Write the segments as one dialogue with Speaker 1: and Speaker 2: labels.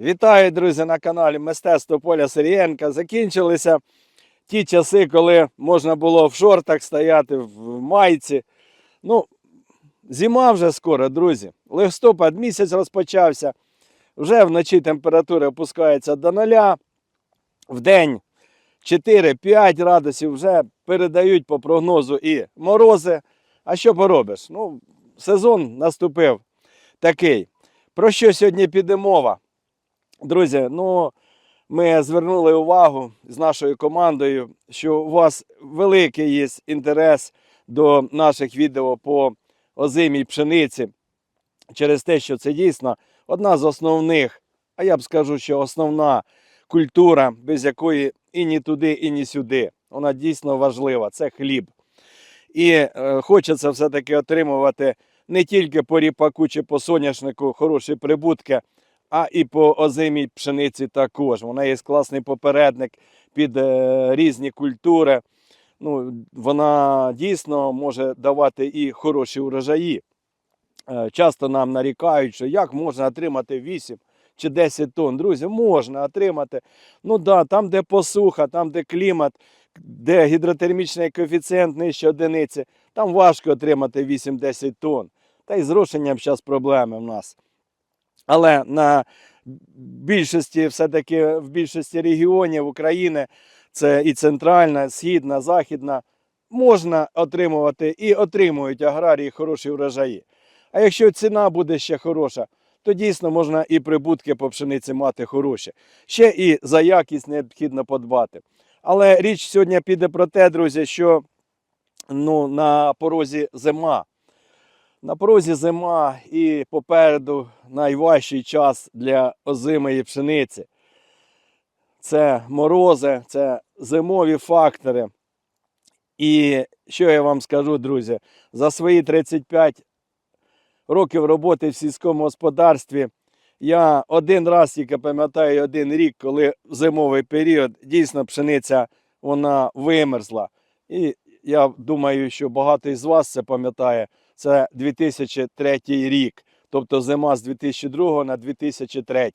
Speaker 1: Вітаю, друзі, на каналі Мистецтво Поля Сирієнка. Закінчилися ті часи, коли можна було в шортах стояти, в майці. Ну, зима вже скоро, друзі. Листопад місяць розпочався. Вже вночі температура опускається до нуля. В день 4-5 градусів вже передають по прогнозу і морози. А що поробиш? Ну, сезон наступив такий. Про що сьогодні піде мова? Друзі, ну ми звернули увагу з нашою командою, що у вас великий є інтерес до наших відео по озимій пшениці через те, що це дійсно одна з основних, а я б скажу, що основна культура, без якої і ні туди, і ні сюди. Вона дійсно важлива. Це хліб. І е, хочеться все-таки отримувати не тільки по ріпаку чи по соняшнику хороші прибутки, а і по озимій пшениці також. Вона є класний попередник під е, різні культури. Ну, вона дійсно може давати і хороші урожаї. Е, часто нам нарікають, що як можна отримати 8 чи 10 тонн. Друзі, можна отримати. Ну да, там, де посуха, там, де клімат, де гідротермічний коефіцієнт нижче одиниці, там важко отримати 8-10 тонн. Та й з зрошенням зараз проблеми в нас. Але на більшості, все-таки в більшості регіонів України, це і центральна, східна, західна, можна отримувати і отримують аграрії хороші врожаї. А якщо ціна буде ще хороша, то дійсно можна і прибутки по пшениці мати хороші. Ще і за якість необхідно подбати. Але річ сьогодні піде про те, друзі, що ну, на порозі зима. На порозі зима і попереду найважчий час для озимої пшениці. Це морози, це зимові фактори. І що я вам скажу, друзі, за свої 35 років роботи в сільському господарстві я один раз тільки пам'ятаю один рік, коли в зимовий період дійсно пшениця вона вимерзла. І я думаю, що багато із вас це пам'ятає. Це 2003 рік, тобто зима з 2002 на 2003,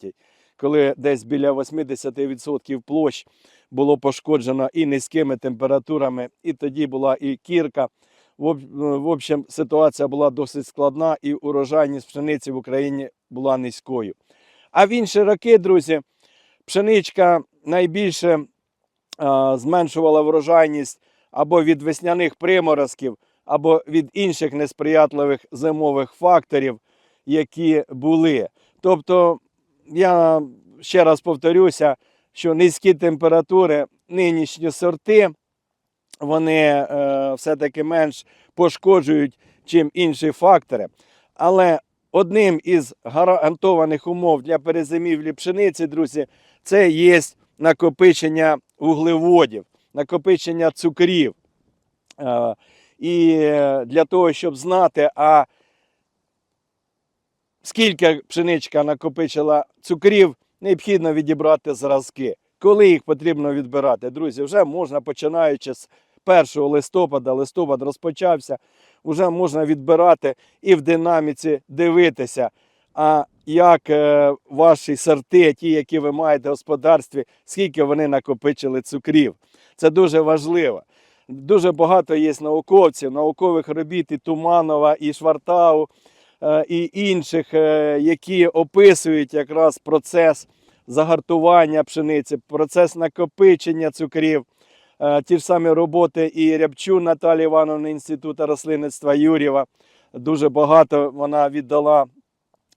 Speaker 1: коли десь біля 80% площ було пошкоджено і низькими температурами, і тоді була і кірка. В общем, ситуація була досить складна, і урожайність пшениці в Україні була низькою. А в інші роки, друзі, пшеничка найбільше а, зменшувала врожайність або від весняних приморозків, або від інших несприятливих зимових факторів, які були. Тобто, я ще раз повторюся, що низькі температури, нинішні сорти, вони е, все-таки менш пошкоджують, чим інші фактори. Але одним із гарантованих умов для перезимівлі пшениці, друзі, це є накопичення вуглеводів, накопичення цукрів. Е, І для того, щоб знати, а скільки пшеничка накопичила цукрів, необхідно відібрати зразки. Коли їх потрібно відбирати, друзі, вже можна починаючи з 1 листопада, листопад розпочався, вже можна відбирати і в динаміці дивитися, а як е, ваші сорти, ті, які ви маєте в господарстві, скільки вони накопичили цукрів. Це дуже важливо. Дуже багато є науковців, наукових робіт і Туманова, і Швартау, е, і інших, е, які описують якраз процес загартування пшениці, процес накопичення цукрів. Е, Ті ж самі роботи і Рябчун Наталі Івановни Інституту рослинництва Юрєва. Дуже багато вона віддала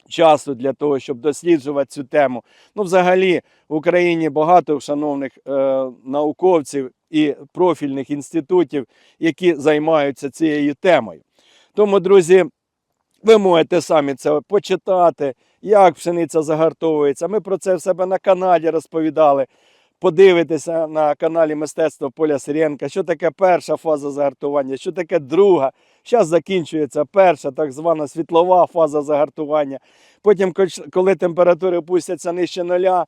Speaker 1: часу для того, щоб досліджувати цю тему. Ну, взагалі, в Україні багато шановних е, науковців і профільних інститутів, які займаються цією темою. Тому, друзі, ви можете самі це почитати, як пшениця загартовується. Ми про це в себе на каналі розповідали. Подивитися на каналі Мистецтво Поля Сиренка, що таке перша фаза загартування, що таке друга. Зараз закінчується перша, так звана світлова фаза загартування. Потім, коли температури опустяться нижче нуля,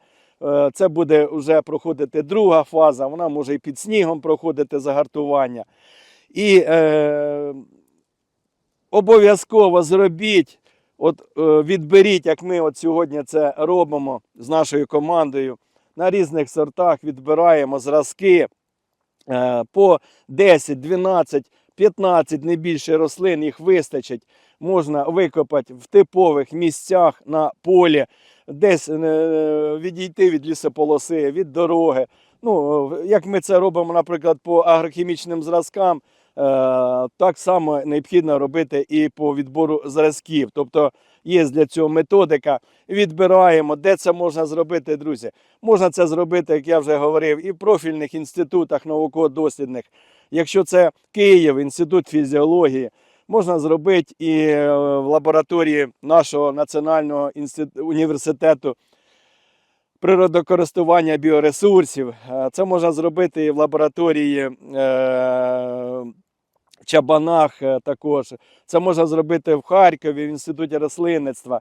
Speaker 1: це буде вже проходити друга фаза, вона може і під снігом проходити загартування. І е, обов'язково зробіть От е, відберіть, як ми от сьогодні це робимо з нашою командою. На різних сортах відбираємо зразки е, по 10, 12, 15, не більше рослин, їх вистачить. Можна викопати в типових місцях на полі, десь е, відійти від лісополоси, від дороги. Ну, е, як ми це робимо, наприклад, по агрохімічним зразкам, е, так само необхідно робити і по відбору зразків. Тобто є для цього методика. Відбираємо, де це можна зробити, друзі. Можна це зробити, як я вже говорив, і в профільних інститутах науково-дослідних. Якщо це Київ, інститут фізіології, можна зробити і е, в лабораторії нашого національного університету природокористування біоресурсів. Е, Це можна зробити і в лабораторії е, в Чабанах також. Це можна зробити в Харкові, в інституті рослинництва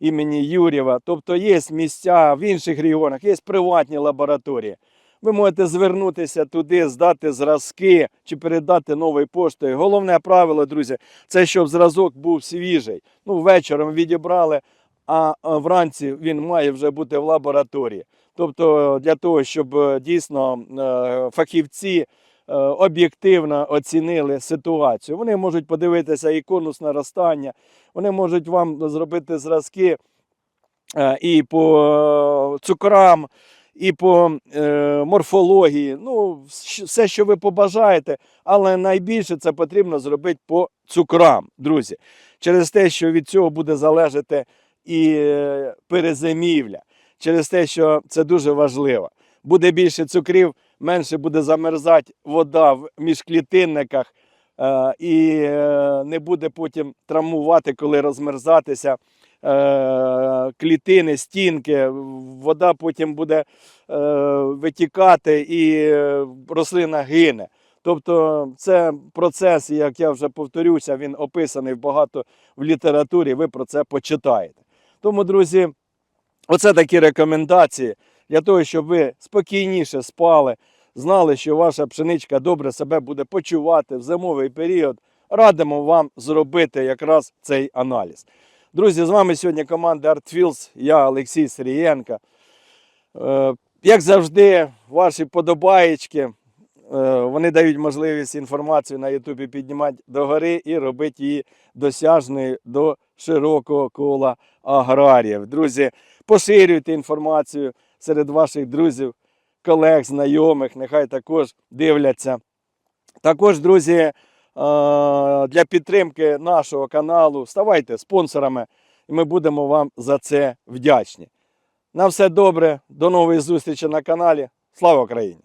Speaker 1: імені Юрєва. Тобто є місця в інших регіонах, є приватні лабораторії. Ви можете звернутися туди, здати зразки чи передати новою поштою. Головне правило, друзі, це щоб зразок був свіжий. Ну, вечором відібрали, а вранці він має вже бути в лабораторії. Тобто для того, щоб е, дійсно е, фахівці е, об'єктивно оцінили ситуацію. Вони можуть подивитися і конус наростання, вони можуть вам зробити зразки і по цукрам, і по е, морфології. Ну, все, що ви побажаєте, але найбільше це потрібно зробити по цукрам, друзі. Через те, що від цього буде залежати і е, перезимівля, через те, що це дуже важливо. Буде більше цукрів, менше буде замерзати вода в міжклітинниках, е, і е, не буде потім травмувати, коли розмерзатися клітини, стінки. Вода потім буде е, витікати і е, рослина гине. Тобто це процес, як я вже повторюся, він описаний багато в літературі, ви про це почитаєте. Тому, друзі, оце такі рекомендації для того, щоб ви спокійніше спали, знали, що ваша пшеничка добре себе буде почувати в зимовий період. Радимо вам зробити якраз цей аналіз. Друзі, з вами сьогодні команда ArtFields, я Олексій Сирієнко. Е, Як завжди, ваші подобаєчки, е, вони дають можливість інформацію на Ютубі піднімати догори і робити її досяжною до широкого кола аграріїв. Друзі, поширюйте інформацію серед ваших друзів, колег, знайомих, нехай також дивляться. Також, друзі, для підтримки нашого каналу ставайте спонсорами, і ми будемо вам за це вдячні. На все добре, до нової зустрічі на каналі. Слава Україні!